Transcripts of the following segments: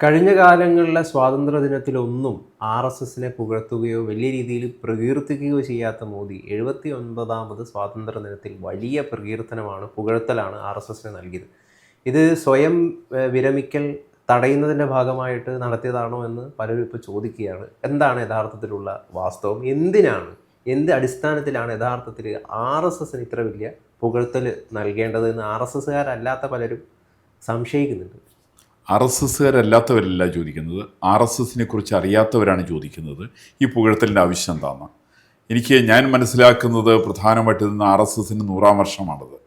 കഴിഞ്ഞ കാലങ്ങളിലെ സ്വാതന്ത്ര്യ ദിനത്തിലൊന്നും R S എസിനെ പുകഴ്ത്തുകയോ വലിയ രീതിയിൽ പ്രകീർത്തിക്കുകയോ ചെയ്യാത്ത മോദി എഴുപത്തി ഒൻപതാമത് സ്വാതന്ത്ര്യ ദിനത്തിൽ വലിയ പ്രകീർത്തനമാണ് പുകഴ്ത്തലാണ് ആർ എസ് എസിന് നൽകിയത്. ഇത് സ്വയം വിരമിക്കൽ തടയുന്നതിന്റെ ഭാഗമായിട്ട് നടത്തിയതാണോ എന്ന് പലരും ഇപ്പോൾ ചോദിക്കുകയാണ്. എന്താണ് യഥാർത്ഥത്തിലുള്ള വാസ്തവം? എന്തിനാണ് എന്ത് അടിസ്ഥാനത്തിലാണ് യഥാർത്ഥത്തിൽ ആർ എസ് എസിന് ഇത്ര വലിയ പുകഴ്ത്തൽ നൽകേണ്ടതെന്ന് ആർ എസ് എസ്സുകാരല്ലാത്ത പലരും സംശയിക്കുന്നുണ്ട്. ആർ എസ് എസ്സുകാരല്ലാത്തവരല്ല ചോദിക്കുന്നത്. ആർ എസ് എസിനെ കുറിച്ച് അറിയാത്തവരാണ് ചോദിക്കുന്നത്. ഈ പുകഴ്ത്തലിന്റെ ആവശ്യം എന്താണെന്ന് എനിക്ക് ഞാൻ മനസ്സിലാക്കുന്നത് പ്രധാനമായിട്ട് ഇന്ന് ആർ എസ് എസിന് നൂറാം വർഷമാണത്.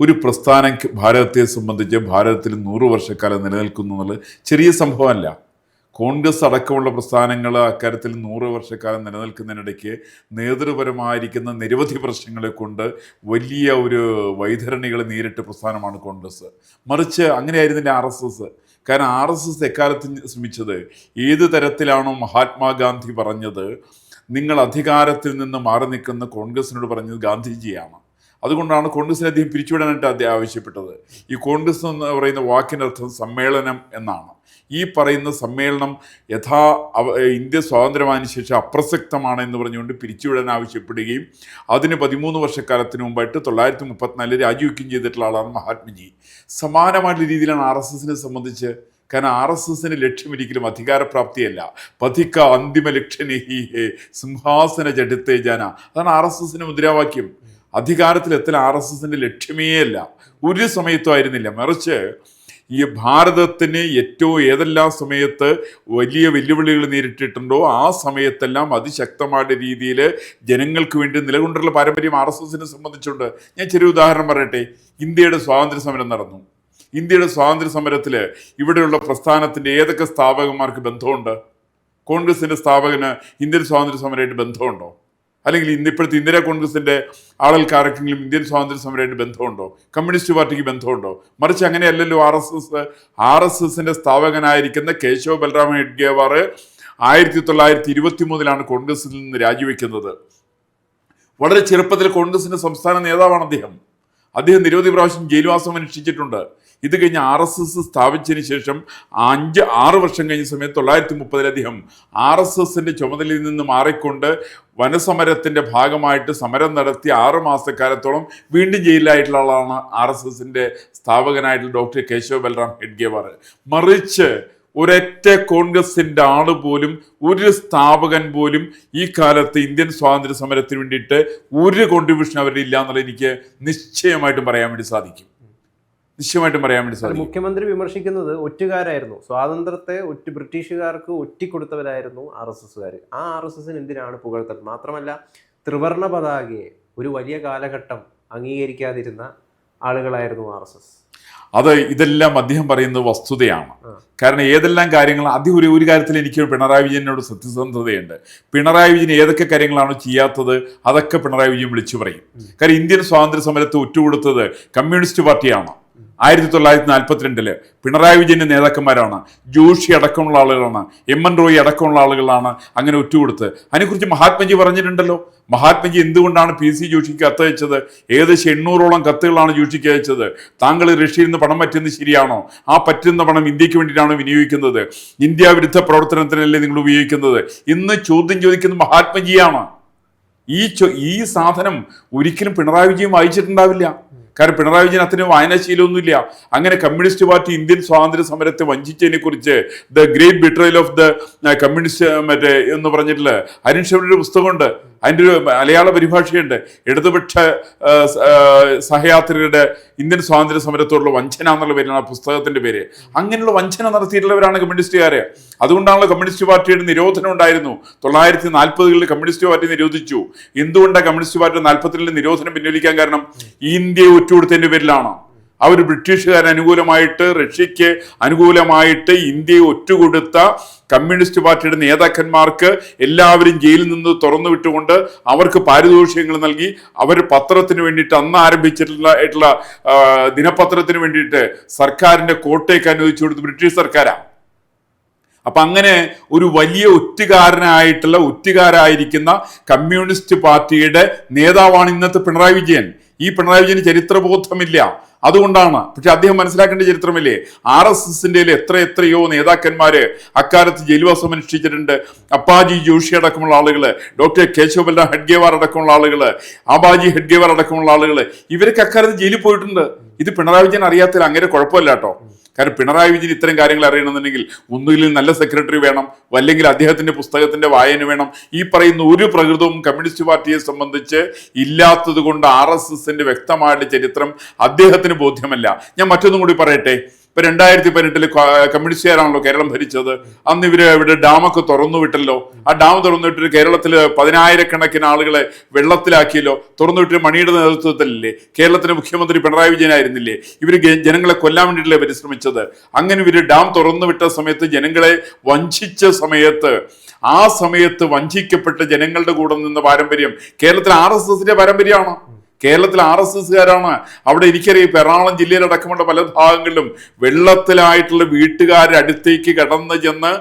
ഒരു പ്രസ്ഥാനം ഭാരതത്തെ സംബന്ധിച്ച് ഭാരതത്തിൽ നൂറ് വർഷക്കാലം നിലനിൽക്കുന്നു എന്നുള്ളത് ചെറിയ സംഭവമല്ല. കോൺഗ്രസ് അടക്കമുള്ള പ്രസ്ഥാനങ്ങൾ അക്കാര്യത്തിൽ നൂറ് വർഷക്കാലം നിലനിൽക്കുന്നതിനിടയ്ക്ക് നേതൃപരമായിരിക്കുന്ന നിരവധി പ്രശ്നങ്ങളെ കൊണ്ട് വലിയ ഒരു വൈതരണികളെ നേരിട്ട പ്രസ്ഥാനമാണ് കോൺഗ്രസ്. മറിച്ച് അങ്ങനെയായിരുന്നില്ല ആർ എസ് എസ്. കാരണം ആർ എസ് എസ് എക്കാലത്ത് ശ്രമിച്ചത് ഏത് തരത്തിലാണോ മഹാത്മാഗാന്ധി പറഞ്ഞത് നിങ്ങൾ അധികാരത്തിൽ നിന്ന് മാറി നിൽക്കുന്ന കോൺഗ്രസിനോട് പറഞ്ഞത് ഗാന്ധിജിയാണ്. അതുകൊണ്ടാണ് കോൺഗ്രസിനെ അദ്ദേഹം പിരിച്ചുവിടാനായിട്ട് അദ്ദേഹം ആവശ്യപ്പെട്ടത്. ഈ കോൺഗ്രസ് എന്ന് പറയുന്ന വാക്കിനർത്ഥം സമ്മേളനം എന്നാണ്. ഈ പറയുന്ന സമ്മേളനം യഥാ ഇന്ത്യ സ്വാതന്ത്ര്യമായതിനു ശേഷം അപ്രസക്തമാണ് എന്ന് പറഞ്ഞുകൊണ്ട് പിരിച്ചുവിടാൻ ആവശ്യപ്പെടുകയും അതിന് പതിമൂന്ന് വർഷക്കാലത്തിന് മുമ്പായിട്ട് തൊള്ളായിരത്തി മുപ്പത്തിനാലിൽ രാജിവെക്കുകയും ചെയ്തിട്ടുള്ള ആളാണ് മഹാത്മജി. സമാനമായിട്ടുള്ള രീതിയിലാണ് ആർ എസ് എസിനെ സംബന്ധിച്ച്. കാരണം ആർ എസ് എസിന് ലക്ഷ്യമൊരിക്കലും അധികാരപ്രാപ്തിയല്ല. പതിക്ക അന്തിമ ലക്ഷ്യനേഹി ഹേ സിംഹാസന ജഡത്തെ ജാന. അതാണ് ആർ എസ് എസിന് മുദ്രാവാക്യം. അധികാരത്തിലെത്തൽ ആർ എസ് എസിന്റെ ലക്ഷ്യമേ അല്ല. ഒരു സമയത്തും ആയിരുന്നില്ല. മറിച്ച് ഈ ഭാരതത്തിന് ഏറ്റവും ഏതെല്ലാം സമയത്ത് വലിയ വെല്ലുവിളികൾ നേരിട്ടിട്ടുണ്ടോ ആ സമയത്തെല്ലാം അതിശക്തമായ രീതിയിൽ ജനങ്ങൾക്ക് വേണ്ടി നിലകൊണ്ടുള്ള പാരമ്പര്യം ആർ എസ് എസിനെ സംബന്ധിച്ചുണ്ട്. ഞാൻ ചെറിയ ഉദാഹരണം പറയട്ടെ. ഇന്ത്യയുടെ സ്വാതന്ത്ര്യ സമരം നടന്നു. ഇന്ത്യയുടെ സ്വാതന്ത്ര്യ സമരത്തിൽ ഇവിടെയുള്ള പ്രസ്ഥാനത്തിന്റെ ഏതൊക്കെ സ്ഥാപകന്മാർക്ക് ബന്ധമുണ്ട്? കോൺഗ്രസിന്റെ സ്ഥാപകന് ഇന്ത്യൻ സ്വാതന്ത്ര്യ സമരമായിട്ട് ബന്ധമുണ്ടോ? അല്ലെങ്കിൽ ഇന്ന് ഇപ്പോഴത്തെ ഇന്ദിരാ കോൺഗ്രസിന്റെ ആളുകൾക്കാരെങ്കിലും ഇന്ത്യൻ സ്വാതന്ത്ര്യ സമരമായിട്ട് ബന്ധമുണ്ടോ? കമ്മ്യൂണിസ്റ്റ് പാർട്ടിക്ക് ബന്ധമുണ്ടോ? മറിച്ച് അങ്ങനെയല്ലല്ലോ R S S R S എസിന്റെ സ്ഥാപകനായിരിക്കുന്ന കേശവ ബലറാമ ഹെഡ്ഗേവാർ ആയിരത്തി തൊള്ളായിരത്തി ഇരുപത്തി മൂന്നിലാണ് കോൺഗ്രസിൽ നിന്ന് രാജിവെക്കുന്നത്. വളരെ ചെറുപ്പത്തിൽ കോൺഗ്രസിന്റെ സംസ്ഥാന നേതാവാണ് അദ്ദേഹം. അദ്ദേഹം നിരവധി പ്രാവശ്യം ജയിൽവാസം അനുഷ്ഠിച്ചിട്ടുണ്ട്. ഇത് കഴിഞ്ഞ് ആർ എസ് എസ് സ്ഥാപിച്ചതിന് ശേഷം അഞ്ച് ആറ് വർഷം കഴിഞ്ഞ സമയത്ത് തൊള്ളായിരത്തി അദ്ദേഹം ആർ എസ് എസിന്റെ ചുമതലയിൽ നിന്ന് മാറിക്കൊണ്ട് വനസമരത്തിന്റെ ഭാഗമായിട്ട് സമരം നടത്തി ആറ് മാസക്കാലത്തോളം വീണ്ടും ജയിലിലായിട്ടുള്ള ആളാണ് ആർ എസ് എസിന്റെ സ്ഥാപകനായിട്ടുള്ള ഡോക്ടർ കേശവ ബൽറാം ഹെഡ്ഗേവാർ. മറിച്ച് ഒരൊറ്റ കോൺഗ്രസിന്റെ ആൾ പോലും ഒരു സ്ഥാപകൻ പോലും ഈ കാലത്ത് ഇന്ത്യൻ സ്വാതന്ത്ര്യ സമരത്തിന് വേണ്ടിയിട്ട് ഒരു കോൺട്രിബ്യൂഷൻ ഇല്ല എന്നുള്ളത് എനിക്ക് നിശ്ചയമായിട്ടും പറയാൻ വേണ്ടി സാധിക്കും. നിശ്ചയമായിട്ടും പറയാൻ വേണ്ടി സാധിക്കും. മുഖ്യമന്ത്രി വിമർശിക്കുന്നത് ഒറ്റുകാരായിരുന്നു. സ്വാതന്ത്ര്യത്തെ ഒറ്റ ബ്രിട്ടീഷുകാർക്ക് ഒറ്റിക്കൊടുത്തവരായിരുന്നു ആർ എസ് എസ്സുകാർ ആ ആർ എസ് എസിന് എന്തിനാണ് പുകഴ്ത്തൽ? മാത്രമല്ല ത്രിവർണ പതാകയെ ഒരു വലിയ കാലഘട്ടം അംഗീകരിക്കാതിരുന്ന ആളുകളായിരുന്നു ആർ എസ് എസ്. അത് ഇതെല്ലാം അദ്ദേഹം പറയുന്നത് വസ്തുതയാണ്. കാരണം ഏതെല്ലാം കാര്യങ്ങൾ ആദ്യം ഒരു ഒരു കാര്യത്തിൽ എനിക്ക് പിണറായി വിജയനോട് സത്യസന്ധതയുണ്ട്. പിണറായി വിജയൻ ഏതൊക്കെ കാര്യങ്ങളാണോ ചെയ്യാത്തത് അതൊക്കെ പിണറായി വിജയൻ വിളിച്ചു പറയും. കാരണം ഇന്ത്യൻ സ്വാതന്ത്ര്യ സമരത്ത് ഒറ്റുകൊടുത്തത് കമ്മ്യൂണിസ്റ്റ് പാർട്ടിയാണ്. ആയിരത്തി തൊള്ളായിരത്തി നാൽപ്പത്തിരണ്ടിൽ പിണറായി വിജയന്റെ നേതാക്കന്മാരാണ്. ജോഷി അടക്കമുള്ള ആളുകളാണ്. എം എൻ റോയി അടക്കമുള്ള ആളുകളാണ് അങ്ങനെ ഒറ്റുകൊടുത്ത്. അതിനെക്കുറിച്ച് മഹാത്മജി പറഞ്ഞിട്ടുണ്ടല്ലോ. മഹാത്മജി എന്തുകൊണ്ടാണ് പി സി ജോഷിക്ക് കത്തയച്ചത് ഏകദേശം എണ്ണൂറോളം കത്തുകളാണ് ജോഷിക്ക് അയച്ചത്. താങ്കൾ റഷ്യയിൽ നിന്ന് പണം പറ്റുന്നത് ശരിയാണോ? ആ പറ്റുന്ന പണം ഇന്ത്യയ്ക്ക് വേണ്ടിയിട്ടാണ് വിനിയോഗിക്കുന്നത്? ഇന്ത്യ വിരുദ്ധ പ്രവർത്തനത്തിനല്ലേ നിങ്ങൾ ഉപയോഗിക്കുന്നത്? ഇന്ന് ചോദ്യം ചോദിക്കുന്ന മഹാത്മജിയാണ്. ഈ ഈ സാധനം ഒരിക്കലും പിണറായി വിജയൻ വായിച്ചിട്ടുണ്ടാവില്ല. കാരണം പിണറായി വിജയൻ അത്തിന് വായനാശീലമൊന്നുമില്ല അങ്ങനെ കമ്മ്യൂണിസ്റ്റ് പാർട്ടി ഇന്ത്യൻ സ്വാതന്ത്ര്യ സമരത്തെ വഞ്ചിച്ചതിനെ കുറിച്ച് the great betrayal of the communist മറ്റേ എന്ന് പറഞ്ഞിട്ടുള്ള അരുൺ ഷെവരുടെ പുസ്തകമുണ്ട്. അതിന്റെ ഒരു മലയാള പരിഭാഷയുണ്ട്. ഇടതുപക്ഷ സഹയാത്രികരുടെ ഇന്ത്യൻ സ്വാതന്ത്ര്യ സമരത്തോടുള്ള വഞ്ചന എന്നുള്ള പേരാണ് ആ പുസ്തകത്തിന്റെ പേര്. അങ്ങനെയുള്ള വഞ്ചന നടത്തിയിട്ടുള്ളവരാണ് കമ്മ്യൂണിസ്റ്റുകാർ അതുകൊണ്ടാണല്ലോ കമ്മ്യൂണിസ്റ്റ് പാർട്ടിയുടെ നിരോധനം ഉണ്ടായിരുന്നു. തൊള്ളായിരത്തി നാൽപ്പതുകളിൽ കമ്മ്യൂണിസ്റ്റ് പാർട്ടി നിരോധിച്ചു. എന്തുകൊണ്ടാണ് കമ്മ്യൂണിസ്റ്റ് പാർട്ടി നാൽപ്പത്തിരണ്ടിൽ നിരോധനം പിൻവലിക്കാൻ കാരണം? ഇന്ത്യയെ ഒറ്റുകൊടുത്തതിന്റെ പേരിലാണ്. അവർ ബ്രിട്ടീഷുകാർ അനുകൂലമായിട്ട് റഷ്യക്ക് അനുകൂലമായിട്ട് ഇന്ത്യയെ ഒറ്റുകൊടുത്ത കമ്മ്യൂണിസ്റ്റ് പാർട്ടിയുടെ നേതാക്കന്മാർക്ക് എല്ലാവരും ജയിലിൽ നിന്ന് തുറന്നു വിട്ടുകൊണ്ട് അവർക്ക് പാരിതോഷികങ്ങൾ നൽകി. അവർ പത്രത്തിന് വേണ്ടിയിട്ട് അന്ന് ആരംഭിച്ചിട്ടുള്ള ആയിട്ടുള്ള ദിനപത്രത്തിന് വേണ്ടിയിട്ട് സർക്കാരിന്റെ കോട്ടയ്ക്ക് അനുവദിച്ചു കൊടുത്ത് ബ്രിട്ടീഷ് സർക്കാരാണ് അപ്പൊ അങ്ങനെ ഒരു വലിയ ഒറ്റുകാരനായിട്ടുള്ള ഒറ്റുകാരായിരിക്കുന്ന കമ്മ്യൂണിസ്റ്റ് പാർട്ടിയുടെ നേതാവാണ് ഇന്നത്തെ പിണറായി വിജയൻ. ഈ പിണറായി വിജയന് ചരിത്രബോധമില്ല. അതുകൊണ്ടാണ് പക്ഷെ അദ്ദേഹം മനസ്സിലാക്കേണ്ട ചരിത്രമില്ലേ ആർ എസ് എസിന്റെ എത്ര എത്രയോ നേതാക്കന്മാര് അക്കാലത്ത് ജയിൽവാസം അനുഷ്ഠിച്ചിട്ടുണ്ട്. അപ്പാജി ജോഷി അടക്കമുള്ള ആളുകൾ ഡോക്ടർ കേശവല്ല ഹെഡ്ഗേവാർ അടക്കമുള്ള ആളുകൾ ആബാജി ഹെഡ്ഗേവാർ അടക്കമുള്ള ആളുകൾ ഇവരൊക്കെ അക്കാലത്ത് ജയിലിൽ പോയിട്ടുണ്ട്. ഇത് പിണറായി വിജയൻ അറിയാത്തതിൽ അങ്ങനെ കുഴപ്പമില്ല കേട്ടോ. കാരണം പിണറായി വിജയൻ ഇത്തരം കാര്യങ്ങൾ അറിയണമെന്നുണ്ടെങ്കിൽ ഒന്നുകിൽ നല്ല സെക്രട്ടറി വേണം അല്ലെങ്കിൽ അദ്ദേഹത്തിന്റെ പുസ്തകത്തിന്റെ വായന വേണം. ഈ പറയുന്ന ഒരു പ്രകൃതവും കമ്മ്യൂണിസ്റ്റ് പാർട്ടിയെ സംബന്ധിച്ച് ഇല്ലാത്തത് കൊണ്ട് ആർ എസ് എസിന്റെ വ്യക്തമായിട്ട് ചരിത്രം അദ്ദേഹത്തിന് ബോധ്യമല്ല. ഞാൻ മറ്റൊന്നും കൂടി പറയട്ടെ. ഇപ്പൊ രണ്ടായിരത്തി പതിനെട്ടിൽ കമ്മ്യൂണിസ്റ്റുകാരാണല്ലോ കേരളം ഭരിച്ചത്. അന്ന് ഇവർ ഇവിടെ ഡാമൊക്കെ തുറന്നു വിട്ടല്ലോ. ആ ഡാം തുറന്നു വിട്ടിട്ട് കേരളത്തിൽ പതിനായിരക്കണക്കിന് ആളുകളെ വെള്ളത്തിലാക്കിയല്ലോ. തുറന്നു വിട്ടിട്ട് മണിയുടെ നേതൃത്വത്തിലല്ലേ? കേരളത്തിന്റെ മുഖ്യമന്ത്രി പിണറായി വിജയനായിരുന്നില്ലേ ഇവർ ഗ- ജനങ്ങളെ കൊല്ലാൻ വേണ്ടിയിട്ടല്ലേ പരിശ്രമിച്ചത്. അങ്ങനെ ഇവർ ഡാം തുറന്നു വിട്ട സമയത്ത് ജനങ്ങളെ വഞ്ചിച്ച സമയത്ത് ആ സമയത്ത് വഞ്ചിക്കപ്പെട്ട ജനങ്ങളുടെ കൂടെ നിന്ന പാരമ്പര്യം കേരളത്തിലെ ആർ എസ് എസിന്റെ പാരമ്പര്യമാണ്? കേരളത്തിൽ ആർ എസ് എസ്സുകാരാണ് അവിടെ എനിക്കറിയാം എറണാകുളം ജില്ലയിലടക്കമുള്ള പല ഭാഗങ്ങളിലും വെള്ളത്തിലായിട്ടുള്ള വീട്ടുകാരുടെ അടുത്തേക്ക് കടന്നു ചെന്ന്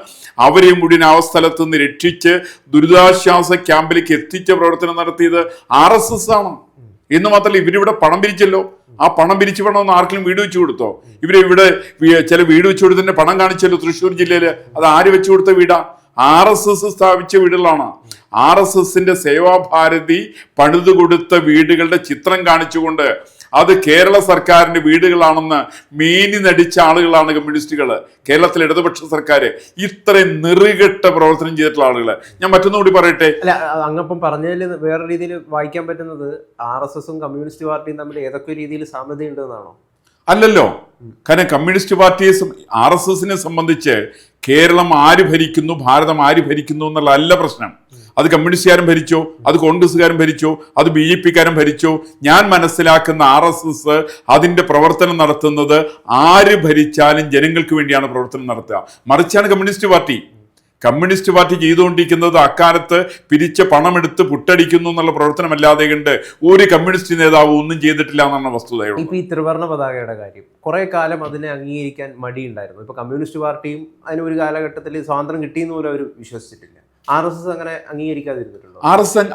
അവരെ മുഴുവൻ ആ സ്ഥലത്ത് നിന്ന് രക്ഷിച്ച് ദുരിതാശ്വാസ ക്യാമ്പിലേക്ക് എത്തിച്ച പ്രവർത്തനം നടത്തിയത് ആർ എസ് എസ് ആണ് എന്ന് മാത്രമല്ല ഇവരിവിടെ പണം പിരിച്ചല്ലോ. ആ പണം പിരിച്ചു വേണമെന്ന് ആർക്കെങ്കിലും വീട് വെച്ചു കൊടുത്തോ? ഇവർ ഇവിടെ ചില വീട് വെച്ചു കൊടുത്തതിന്റെ പണം കാണിച്ചല്ലോ തൃശ്ശൂർ ജില്ലയിൽ. അത് ആര് വെച്ചു കൊടുത്ത വീടാ? ആർ എസ് എസ് സ്ഥാപിച്ച വീടുകളാണ്. ആർ എസ് എസിന്റെ സേവാഭാരതി പണിതു കൊടുത്ത വീടുകളുടെ ചിത്രം കാണിച്ചുകൊണ്ട് അത് കേരള സർക്കാരിന്റെ വീടുകളാണെന്ന് മീനി നടിച്ച ആളുകളാണ് കമ്മ്യൂണിസ്റ്റുകൾ കേരളത്തിലെ ഇടതുപക്ഷ സർക്കാർ ഇത്രയും നെറുകെട്ട പ്രവർത്തനം ചെയ്തിട്ടുള്ള ആളുകൾ ഞാൻ മറ്റൊന്നുകൂടി പറയട്ടെ? അല്ല അങ്ങപ്പം പറഞ്ഞതിൽ വേറെ രീതിയിൽ വായിക്കാൻ പറ്റുന്നത് ആർ എസ് എസും കമ്മ്യൂണിസ്റ്റ് പാർട്ടിയും തമ്മിൽ ഏതൊക്കെ രീതിയിൽ സാമ്യതയുണ്ടെന്നാണോ? അല്ലല്ലോ. കാരണം കമ്മ്യൂണിസ്റ്റ് പാർട്ടിയെ ആർ എസ് എസിനെ സംബന്ധിച്ച് കേരളം ആര് ഭരിക്കുന്നു ഭാരതം ആര് ഭരിക്കുന്നു എന്നുള്ള അല്ല പ്രശ്നം. അത് കമ്മ്യൂണിസ്റ്റുകാരും ഭരിച്ചോ അത് കോൺഗ്രസ്സുകാരും ഭരിച്ചോ അത് ബി ജെ പിക്കാരും ഭരിച്ചോ. ഞാൻ മനസ്സിലാക്കുന്ന ആർ എസ് എസ് അതിന്റെ പ്രവർത്തനം നടത്തുന്നത് ആര് ഭരിച്ചാലും ജനങ്ങൾക്ക് വേണ്ടിയാണ് പ്രവർത്തനം നടത്തുക. മറിച്ചാണ് കമ്മ്യൂണിസ്റ്റ് പാർട്ടി. കമ്മ്യൂണിസ്റ്റ് പാർട്ടി ചെയ്തുകൊണ്ടിരിക്കുന്നത് അക്കാലത്ത് പിരിച്ച പണമെടുത്ത് പുട്ടടിക്കുന്നു എന്നുള്ള പ്രവർത്തനമല്ലാതെ കണ്ട് ഒരു കമ്മ്യൂണിസ്റ്റ് നേതാവ് ഒന്നും ചെയ്തിട്ടില്ല എന്നാണ് വസ്തുതയുള്ളത്. ഇപ്പൊ ഈ ത്രിവർണ പതാകയുടെ കാര്യം. കുറെ കാലം അതിനെ അംഗീകരിക്കാൻ മടിയുണ്ടായിരുന്നു. ഇപ്പൊ കമ്മ്യൂണിസ്റ്റ് പാർട്ടിയും അതിന് ഒരു കാലഘട്ടത്തിൽ സ്വാതന്ത്ര്യം കിട്ടിയെന്ന് പോലും അവർ വിശ്വസിച്ചിട്ടില്ല. ആർ എസ് എസ് അങ്ങനെ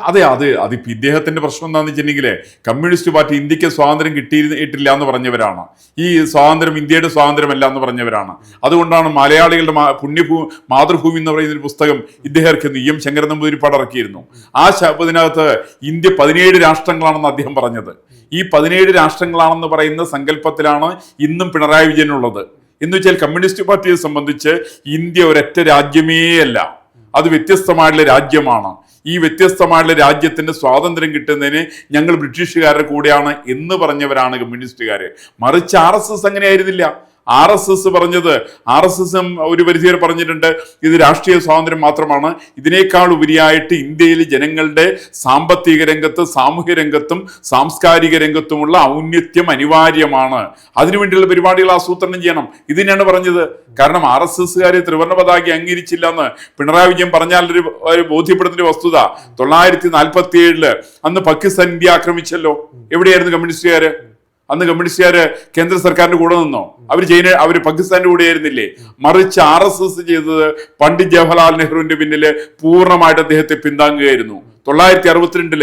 അതെ അത് അതിപ്പോ ഇദ്ദേഹത്തിന്റെ പ്രശ്നം എന്താണെന്ന് വെച്ചിട്ടുണ്ടെങ്കിൽ കമ്മ്യൂണിസ്റ്റ് പാർട്ടി ഇന്ത്യയ്ക്ക് സ്വാതന്ത്ര്യം കിട്ടിയിട്ടില്ല എന്ന് പറഞ്ഞവരാണ്. ഈ സ്വാതന്ത്ര്യം ഇന്ത്യയുടെ സ്വാതന്ത്ര്യമല്ല എന്ന് പറഞ്ഞവരാണ്. അതുകൊണ്ടാണ് മലയാളികളുടെ പുണ്യഭൂ മാതൃഭൂമി എന്ന് പറയുന്ന ഒരു പുസ്തകം ഇദ്ദേഹം ഇ എം ശങ്കരൻ നമ്പൂതിരിപ്പാട് ഇറക്കിയിരുന്നു. ആ ശബ്ദത്തിനകത്ത് ഇന്ത്യ പതിനേഴ് രാഷ്ട്രങ്ങളാണെന്ന് അദ്ദേഹം പറഞ്ഞത്. ഈ പതിനേഴ് രാഷ്ട്രങ്ങളാണെന്ന് പറയുന്ന സങ്കല്പത്തിലാണ് ഇന്നും പിണറായി വിജയനുള്ളത്. എന്ന് വെച്ചാൽ കമ്മ്യൂണിസ്റ്റ് പാർട്ടിയെ സംബന്ധിച്ച് ഇന്ത്യ ഒരൊറ്റ രാജ്യമേ അല്ല അത് വ്യത്യസ്തമായിട്ടുള്ള രാജ്യമാണ്. ഈ വ്യത്യസ്തമായിട്ടുള്ള രാജ്യത്തിന്റെ സ്വാതന്ത്ര്യം കിട്ടുന്നതിന് ഞങ്ങൾ ബ്രിട്ടീഷുകാരുടെ കൂടെയാണ് എന്ന് പറഞ്ഞവരാണ് കമ്മ്യൂണിസ്റ്റുകാര്. മറിച്ച് ആർ എസ് എസ് അങ്ങനെയായിരുന്നില്ല ആർ എസ് എസ് പറഞ്ഞത് ആർ എസ് എസ് ഒരു പരിധി വരെ പറഞ്ഞിട്ടുണ്ട് ഇത് രാഷ്ട്രീയ സ്വാതന്ത്ര്യം മാത്രമാണ്. ഇതിനേക്കാൾ ഉപരിയായിട്ട് ഇന്ത്യയിൽ ജനങ്ങളുടെ സാമ്പത്തിക രംഗത്ത് സാമൂഹ്യ രംഗത്തും സാംസ്കാരിക രംഗത്തുമുള്ള ഔന്നത്യം അനിവാര്യമാണ്. അതിനുവേണ്ടിയുള്ള പരിപാടികൾ ആസൂത്രണം ചെയ്യണം. ഇത് തന്നെയാണ് പറഞ്ഞത്. കാരണം ആർ എസ് എസ്സുകാരെ ത്രിവർണ പതാക അംഗീകരിച്ചില്ല എന്ന് പിണറായി വിജയൻ പറഞ്ഞാൽ ഒരു ബോധ്യപ്പെടുന്ന വസ്തുത. തൊള്ളായിരത്തി നാൽപ്പത്തി ഏഴിൽ അന്ന് പാകിസ്ഥാൻ ഇന്ത്യ ആക്രമിച്ചല്ലോ. എവിടെയായിരുന്നു കമ്മ്യൂണിസ്റ്റുകാര്? അന്ന് കമ്മ്യൂണിസ്റ്റുകാര് കേന്ദ്ര സർക്കാരിന്റെ കൂടെ നിന്നോ? അവർ ചൈന അവർ പാകിസ്ഥാന്റെ കൂടെ ആയിരുന്നില്ലേ? മറിച്ച് ആർ എസ് എസ് ചെയ്തത് പണ്ഡിറ്റ് ജവഹർലാൽ നെഹ്റുവിന്റെ പിന്നിൽ പൂർണമായിട്ട് അദ്ദേഹത്തെ പിന്താങ്ങുകയായിരുന്നു. തൊള്ളായിരത്തി അറുപത്തിരണ്ടിൽ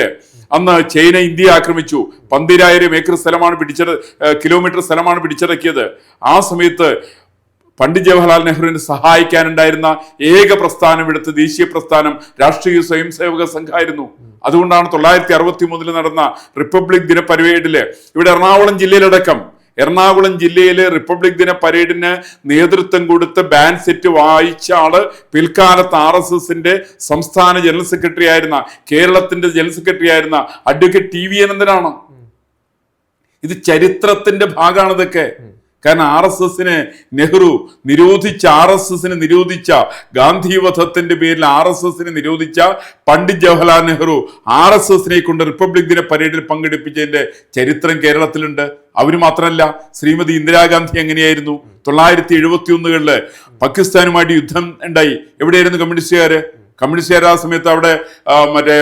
അന്ന് ചൈന ഇന്ത്യ ആക്രമിച്ചു. പന്തിരായിരം ഏക്കർ സ്ഥലമാണ് പിടിച്ചെടു കിലോമീറ്റർ സ്ഥലമാണ് പിടിച്ചടക്കിയത്. ആ സമയത്ത് പണ്ഡിറ്റ് ജവഹർലാൽ നെഹ്റുവിനെ സഹായിക്കാനുണ്ടായിരുന്ന ഏക പ്രസ്ഥാനം എടുത്ത് ദേശീയ പ്രസ്ഥാനം രാഷ്ട്രീയ സ്വയം സേവക സംഘമായിരുന്നു അതുകൊണ്ടാണ് തൊള്ളായിരത്തി അറുപത്തി മൂന്നിൽ നടന്ന റിപ്പബ്ലിക് ദിന പരേഡിൽ ഇവിടെ എറണാകുളം ജില്ലയിലടക്കം എറണാകുളം ജില്ലയിലെ റിപ്പബ്ലിക് ദിന പരേഡിന് നേതൃത്വം കൊടുത്ത് ബാൻഡ് സെറ്റ് വായിച്ച ആൾ പിൽക്കാലത്ത് ആർ എസ് എസിന്റെ സംസ്ഥാന ജനറൽ സെക്രട്ടറി ആയിരുന്ന കേരളത്തിന്റെ ജനറൽ സെക്രട്ടറി ആയിരുന്ന അഡ്വക്കേറ്റ് ടി വി അനന്തനാണ്. ഇത് ചരിത്രത്തിന്റെ ഭാഗമാണ് ഇതൊക്കെ. കാരണം ആർ എസ് എസിനെ നെഹ്റു നിരോധിച്ച ആർ എസ് എസിനെ നിരോധിച്ച ഗാന്ധി വധത്തിന്റെ പേരിൽ ആർ എസ് എസിനെ നിരോധിച്ച പണ്ഡിറ്റ് ജവഹർലാൽ നെഹ്റു ആർ എസ് എസിനെ കൊണ്ട് റിപ്പബ്ലിക് ദിന പരേഡിൽ പങ്കെടുപ്പിച്ചതിന്റെ ചരിത്രം കേരളത്തിലുണ്ട്. അവർ മാത്രമല്ല ശ്രീമതി ഇന്ദിരാഗാന്ധി എങ്ങനെയായിരുന്നു? തൊള്ളായിരത്തി എഴുപത്തി ഒന്നുകളിൽ പാകിസ്ഥാനുമായിട്ട് യുദ്ധം ഉണ്ടായി. എവിടെയായിരുന്നു കമ്മ്യൂണിസ്റ്റുകാര്? കമ്മ്യൂണിസ്റ്റുകാർ ആ സമയത്ത് അവിടെ മറ്റേ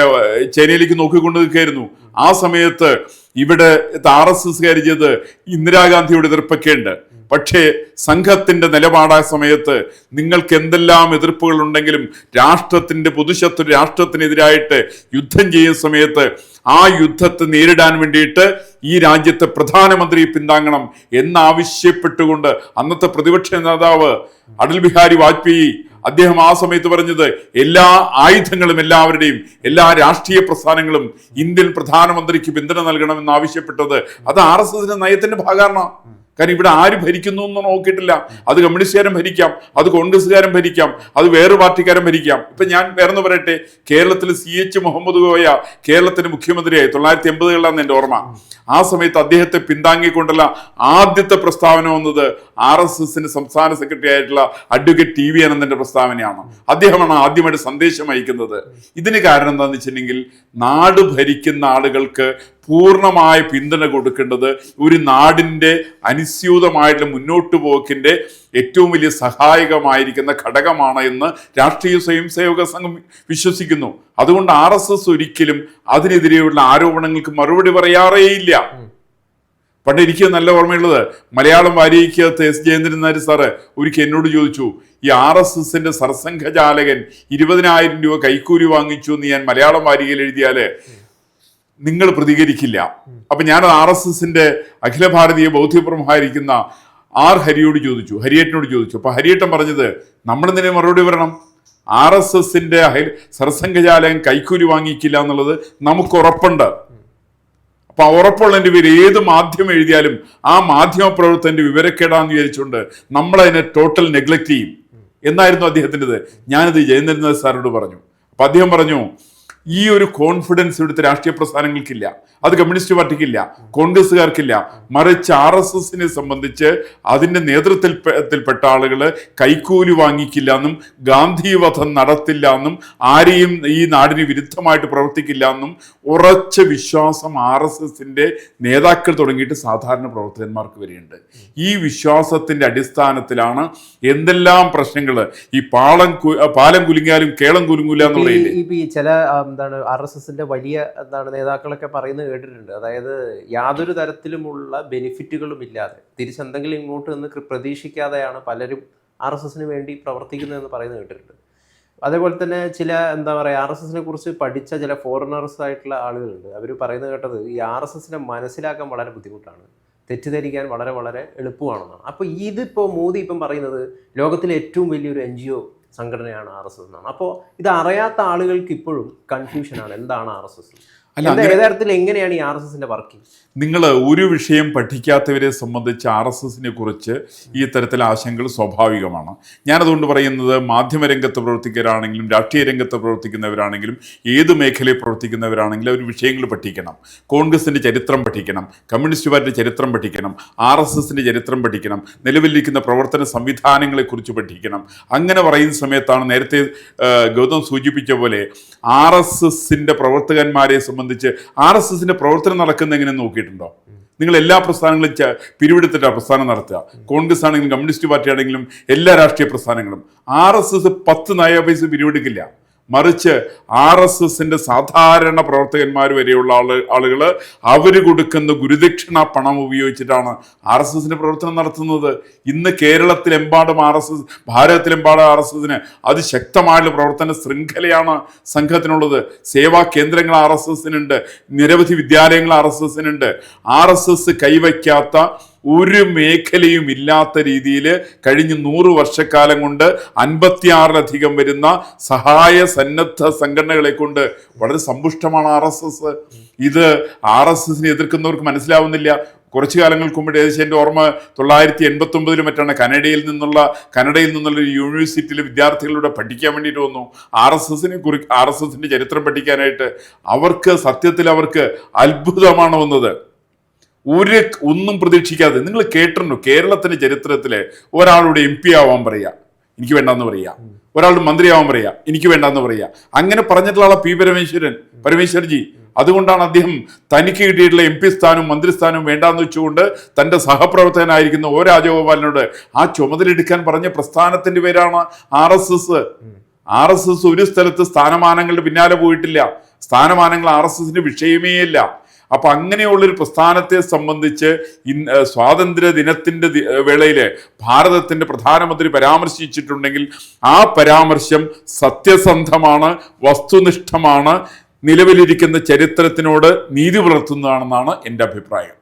ചൈനയിലേക്ക് നോക്കിക്കൊണ്ട് നിൽക്കുകയായിരുന്നു. ആ സമയത്ത് ഇവിടെ ആർ എസ് എസ് ചെയ്ത് ഇന്ദിരാഗാന്ധിയോട് എതിർപ്പൊക്കെയുണ്ട്. പക്ഷേ സംഘത്തിന്റെ നിലപാടായ സമയത്ത് നിങ്ങൾക്ക് എന്തെല്ലാം എതിർപ്പുകൾ ഉണ്ടെങ്കിലും രാഷ്ട്രത്തിന്റെ പൊതുശത്രു രാഷ്ട്രത്തിനെതിരായിട്ട് യുദ്ധം ചെയ്യുന്ന സമയത്ത് ആ യുദ്ധത്തെ നേരിടാൻ വേണ്ടിയിട്ട് ഈ രാജ്യത്തെ പ്രധാനമന്ത്രി പിന്താങ്ങണം എന്നാവശ്യപ്പെട്ടുകൊണ്ട് അന്നത്തെ പ്രതിപക്ഷ നേതാവ് അടൽ ബിഹാരി വാജ്പേയി അദ്ദേഹം ആ സമയത്ത് പറഞ്ഞത് എല്ലാ ആയുധങ്ങളും എല്ലാവരുടെയും എല്ലാ രാഷ്ട്രീയ പ്രസ്ഥാനങ്ങളും ഇന്ത്യൻ പ്രധാനമന്ത്രിക്ക് പിന്തുണ നൽകണമെന്ന് ആവശ്യപ്പെട്ടത് അത് ആർ എസ് എസിന്റെ നയത്തിന്റെ ഭാഗമാണ്? കാരണം ഇവിടെ ആര് ഭരിക്കുന്നു എന്ന് നോക്കിയിട്ടില്ല. അത് കമ്മ്യൂണിസ്റ്റുകാരും ഭരിക്കാം അത് കോൺഗ്രസ്സുകാരും ഭരിക്കാം അത് വേറെ പാർട്ടിക്കാരും ഭരിക്കാം. ഇപ്പൊ ഞാൻ വേറെന്ന് പറയട്ടെ കേരളത്തിൽ സി എച്ച് മുഹമ്മദ് ഗോയ കേരളത്തിന്റെ മുഖ്യമന്ത്രിയായി. തൊള്ളായിരത്തി എൺപതുകളിലാണ് എന്റെ ഓർമ്മ. ആ സമയത്ത് അദ്ദേഹത്തെ പിന്താങ്ങിക്കൊണ്ടുള്ള ആദ്യത്തെ പ്രസ്താവന വന്നത് ആർ എസ് എസിന്റെ സംസ്ഥാന സെക്രട്ടറി ആയിട്ടുള്ള അഡ്വക്കേറ്റ് ടി വി അനന്തന്റെ പ്രസ്താവനയാണ്. അദ്ദേഹമാണ് ആദ്യമായിട്ട് സന്ദേശം അയക്കുന്നത്. ഇതിന് കാരണം എന്താണെന്ന് വെച്ചിട്ടുണ്ടെങ്കിൽ നാട് ഭരിക്കുന്ന ആളുകൾക്ക് പൂർണമായ പിന്തുണ കൊടുക്കേണ്ടത് ഒരു നാടിന്റെ അനുസ്യൂതമായിട്ടുള്ള മുന്നോട്ട് പോക്കിന്റെ ഏറ്റവും വലിയ സഹായകമായിരിക്കുന്ന ഘടകമാണ് എന്ന് രാഷ്ട്രീയ സ്വയം സേവക സംഘം വിശ്വസിക്കുന്നു. അതുകൊണ്ട് ആർ ഒരിക്കലും അതിനെതിരെയുള്ള ആരോപണങ്ങൾക്ക് മറുപടി പറയാറേയില്ല. പണ്ട് എനിക്ക് നല്ല ഓർമ്മയുള്ളത് മലയാളം വാരികത്ത് എസ് ജയേന്ദ്രൻ നായർ സാറ് ഒരിക്കൽ എന്നോട് ചോദിച്ചു ഈ ആർ എസ് എസിന്റെ സർസംഘചാലകൻ ഇരുപതിനായിരം രൂപ കൈക്കൂലി വാങ്ങിച്ചു എന്ന് ഞാൻ മലയാളം വാരികയിൽ എഴുതിയാൽ നിങ്ങൾ പ്രതികരിക്കില്ല. അപ്പൊ ഞാൻ ആർ എസ് എസിന്റെ അഖില ഭാരതീയ ബൗദ്ധ്യപ്രമുഖായിരിക്കുന്ന ആർ ഹരിയോട് ചോദിച്ചു ഹരിയേട്ടനോട് ചോദിച്ചു. അപ്പൊ ഹരിയേട്ടൻ പറഞ്ഞത് നമ്മൾ എന്തിനു മറുപടി വരണം ആർ എസ് എസിന്റെ സർസംഘചാലകൻ കൈക്കൂലി വാങ്ങിക്കില്ല എന്നുള്ളത് നമുക്ക് ഉറപ്പുണ്ട്. ഉറപ്പുള്ളതിന്റെ പേര് ഏത് മാധ്യമം എഴുതിയാലും ആ മാധ്യമ പ്രവർത്തകന്റെ വിവരക്കേടാന്ന് വിചാരിച്ചുകൊണ്ട് നമ്മൾ അതിനെ ടോട്ടൽ നെഗ്ലക്ട് ചെയ്യും. എന്നായിരുന്നു അദ്ദേഹത്തിന്റെത്. ഞാനിത് ജയന്ദ്രനാഥ് സാറിനോട് പറഞ്ഞു. അപ്പൊ അദ്ദേഹം പറഞ്ഞു ഈ ഒരു കോൺഫിഡൻസ് ഇവിടുത്തെ രാഷ്ട്രീയ പ്രസ്ഥാനങ്ങൾക്കില്ല. അത് കമ്മ്യൂണിസ്റ്റ് പാർട്ടിക്കില്ല. കോൺഗ്രസ്സുകാർക്കില്ല. മറിച്ച് ആർ എസ് എസിനെ സംബന്ധിച്ച് അതിന്റെ നേതൃത്വത്തിൽപ്പെട്ട ത്തിൽപ്പെട്ട ആളുകൾ കൈക്കൂലി വാങ്ങിക്കില്ല എന്നും ഗാന്ധിവധം നടത്തില്ല എന്നും ആരെയും ഈ നാടിന് വിരുദ്ധമായിട്ട് പ്രവർത്തിക്കില്ല എന്നും ഉറച്ച വിശ്വാസം ആർ എസ് എസിന്റെ നേതാക്കൾ തുടങ്ങിയിട്ട് സാധാരണ പ്രവർത്തകന്മാർക്ക് വരെയുണ്ട്. ഈ വിശ്വാസത്തിന്റെ അടിസ്ഥാനത്തിലാണ് എന്തെല്ലാം പ്രശ്നങ്ങൾ ഈ പാളം പാലം കുലുങ്ങിയാലും കേളം കുലുങ്ങൂല എന്നുള്ള ചില എന്താണ് ആർ എസ് എസിന്റെ വലിയ എന്താണ് നേതാക്കളൊക്കെ പറയുന്നത് കേട്ടിട്ടുണ്ട്. അതായത് യാതൊരു തരത്തിലുമുള്ള ബെനിഫിറ്റുകളും ഇല്ലാതെ തിരിച്ചെന്തെങ്കിലും ഇങ്ങോട്ട് നിന്ന് പ്രതീക്ഷിക്കാതെയാണ് പലരും ആർ എസ് എസിന് വേണ്ടി പ്രവർത്തിക്കുന്നതെന്ന് പറയുന്നത് കേട്ടിട്ടുണ്ട്. അതേപോലെ തന്നെ ചില എന്താ പറയുക ആർ എസ് എസിനെ കുറിച്ച് പഠിച്ച ചില ഫോറിനേഴ്സ് ആയിട്ടുള്ള ആളുകളുണ്ട്. അവർ പറയുന്നത് കേട്ടത് ഈ ആർ എസ് എസിനെ മനസ്സിലാക്കാൻ വളരെ ബുദ്ധിമുട്ടാണ്. തെറ്റിദ്ധരിക്കാൻ വളരെ വളരെ എളുപ്പമാണെന്നാണ്. അപ്പോൾ ഇതിപ്പോൾ മോദി ഇപ്പം പറയുന്നത് ലോകത്തിലെ ഏറ്റവും വലിയൊരു എൻ ജി ഒ സംഘടനയാണ് ആർ എസ് എസ് എന്നാണ്. അപ്പോൾ ഇത് അറിയാത്ത ആളുകൾക്ക് ഇപ്പോഴും കൺഫ്യൂഷനാണ് എന്താണ് ആർ എസ് എസ്? അല്ല, യഥാർത്ഥത്തിൽ എങ്ങനെയാണ് ഈ ആർ എസ് എസിന്റെ വർക്കിംഗ് നിങ്ങൾ ഒരു വിഷയം പഠിക്കാത്തവരെ സംബന്ധിച്ച് ആർ എസ് എസിനെ കുറിച്ച് ഈ തരത്തിലെ ആശങ്കകൾ സ്വാഭാവികമാണ്. ഞാനതുകൊണ്ട് പറയുന്നത് മാധ്യമരംഗത്ത് പ്രവർത്തിക്കരാണെങ്കിലും രാഷ്ട്രീയ രംഗത്ത് പ്രവർത്തിക്കുന്നവരാണെങ്കിലും ഏത് മേഖലയിൽ പ്രവർത്തിക്കുന്നവരാണെങ്കിലും അവർ വിഷയങ്ങൾ പഠിക്കണം. കോൺഗ്രസിന്റെ ചരിത്രം പഠിക്കണം കമ്മ്യൂണിസ്റ്റ് പാർട്ടിയുടെ ചരിത്രം പഠിക്കണം ആർ എസ് എസിന്റെ ചരിത്രം പഠിക്കണം നിലവിലിരിക്കുന്ന പ്രവർത്തന സംവിധാനങ്ങളെക്കുറിച്ച് പഠിക്കണം. അങ്ങനെ പറയുന്ന സമയത്താണ് നേരത്തെ ഗൗതം സൂചിപ്പിച്ച പോലെ ആർ എസ് എസിന്റെ പ്രവർത്തകന്മാരെ സംബന്ധിച്ച് ആർ എസ് എസിന്റെ പ്രവർത്തനം നടക്കുന്ന എങ്ങനെ നോക്കിയിട്ടുണ്ടോ നിങ്ങൾ എല്ലാ പ്രസ്ഥാനങ്ങളും പിരിവെടുത്തിട്ട് പ്രസ്ഥാനം നടത്തുക. കോൺഗ്രസ് ആണെങ്കിലും കമ്മ്യൂണിസ്റ്റ് പാർട്ടി ആണെങ്കിലും എല്ലാ രാഷ്ട്രീയ പ്രസ്ഥാനങ്ങളും. ആർ എസ് എസ് പത്ത് നയ പൈസ പിരിവെടുക്കില്ല. മറിച്ച് ആർ എസ് എസിന്റെ സാധാരണ പ്രവർത്തകന്മാർ വരെയുള്ള ആൾ ആളുകൾ അവർ കൊടുക്കുന്ന ഗുരുദക്ഷിണ പണം ഉപയോഗിച്ചിട്ടാണ് ആർ എസ് എസിന്റെ പ്രവർത്തനം നടത്തുന്നത്. ഇന്ന് കേരളത്തിലെമ്പാടും ആർ എസ് എസ് ഭാരതത്തിലെമ്പാടും ആർ എസ് എസിന് അതിശക്തമായുള്ള പ്രവർത്തന ശൃംഖലയാണ് സംഘത്തിനുള്ളത്. സേവാ കേന്ദ്രങ്ങൾ ആർ എസ് എസിനുണ്ട് നിരവധി വിദ്യാലയങ്ങൾ ആർ എസ് എസിനുണ്ട്. ആർ എസ് എസ് കൈവയ്ക്കാത്ത ഒരു മേഖലയും ഇല്ലാത്ത രീതിയിൽ കഴിഞ്ഞ നൂറ് വർഷക്കാലം കൊണ്ട് അൻപത്തിയാറിലധികം വരുന്ന സഹായ സന്നദ്ധ സംഘടനകളെ കൊണ്ട് വളരെ സമ്പുഷ്ടമാണ് ആർ എസ് എസ്. ഇത് ആർ എസ് എസിനെ എതിർക്കുന്നവർക്ക് മനസ്സിലാവുന്നില്ല. കുറച്ചു കാലങ്ങൾക്ക് മുമ്പ് ഏകദേശം എന്റെ ഓർമ്മ തൊള്ളായിരത്തി എൺപത്തി ഒമ്പതിലും മറ്റാണ് കനഡയിൽ നിന്നുള്ള കനഡയിൽ നിന്നുള്ള ഒരു യൂണിവേഴ്സിറ്റിയിലെ വിദ്യാർത്ഥികളിലൂടെ പഠിക്കാൻ വേണ്ടിയിട്ട് വന്നു. ആർ എസ് എസിനെ കുറി ആർ എസ് എസിന്റെ ചരിത്രം പഠിക്കാനായിട്ട് അവർക്ക് സത്യത്തിൽ അവർക്ക് അത്ഭുതമാണ് വന്നത്. ഒരു ഒന്നും പ്രതീക്ഷിക്കാതെ നിങ്ങൾ കേട്ടിട്ടുണ്ടോ? കേരളത്തിന്റെ ചരിത്രത്തിലെ ഒരാളുടെ എം പി ആവാൻ പറയാ എനിക്ക് വേണ്ടെന്ന് പറയാ ഒരാളുടെ മന്ത്രിയാവാൻ പറയാ എനിക്ക് വേണ്ടെന്ന് പറയാ അങ്ങനെ പറഞ്ഞിട്ടുള്ള പി പരമേശ്വരൻ പരമേശ്വർജി അതുകൊണ്ടാണ് അദ്ദേഹം തനിക്ക് കിട്ടിയിട്ടുള്ള എം പി സ്ഥാനവും മന്ത്രിസ്ഥാനവും വേണ്ടാന്ന് വെച്ചുകൊണ്ട് തന്റെ സഹപ്രവർത്തകനായിരിക്കുന്ന ഓ രാജഗോപാലിനോട് ആ ചുമതല എടുക്കാൻ പറഞ്ഞ പ്രസ്ഥാനത്തിന്റെ പേരാണ് R S S. R S S ഒരു സ്ഥലത്ത് സ്ഥാനമാനങ്ങളുടെ പിന്നാലെ പോയിട്ടില്ല. സ്ഥാനമാനങ്ങൾ ആർ എസ് എസിന്റെ വിഷയമേ അപ്പൊ അങ്ങനെയുള്ളൊരു പ്രസ്ഥാനത്തെ സംബന്ധിച്ച് ഇന്ന് സ്വാതന്ത്ര്യ ദിനത്തിന്റെ വേളയിൽ ഭാരതത്തിന്റെ പ്രധാനമന്ത്രി പരാമർശിച്ചിട്ടുണ്ടെങ്കിൽ ആ പരാമർശം സത്യസന്ധമാണ് വസ്തുനിഷ്ഠമാണ് നിലവിലിരിക്കുന്ന ചരിത്രത്തിനോട് നീതി പുലർത്തുന്നതാണെന്നാണ് എന്റെ അഭിപ്രായം.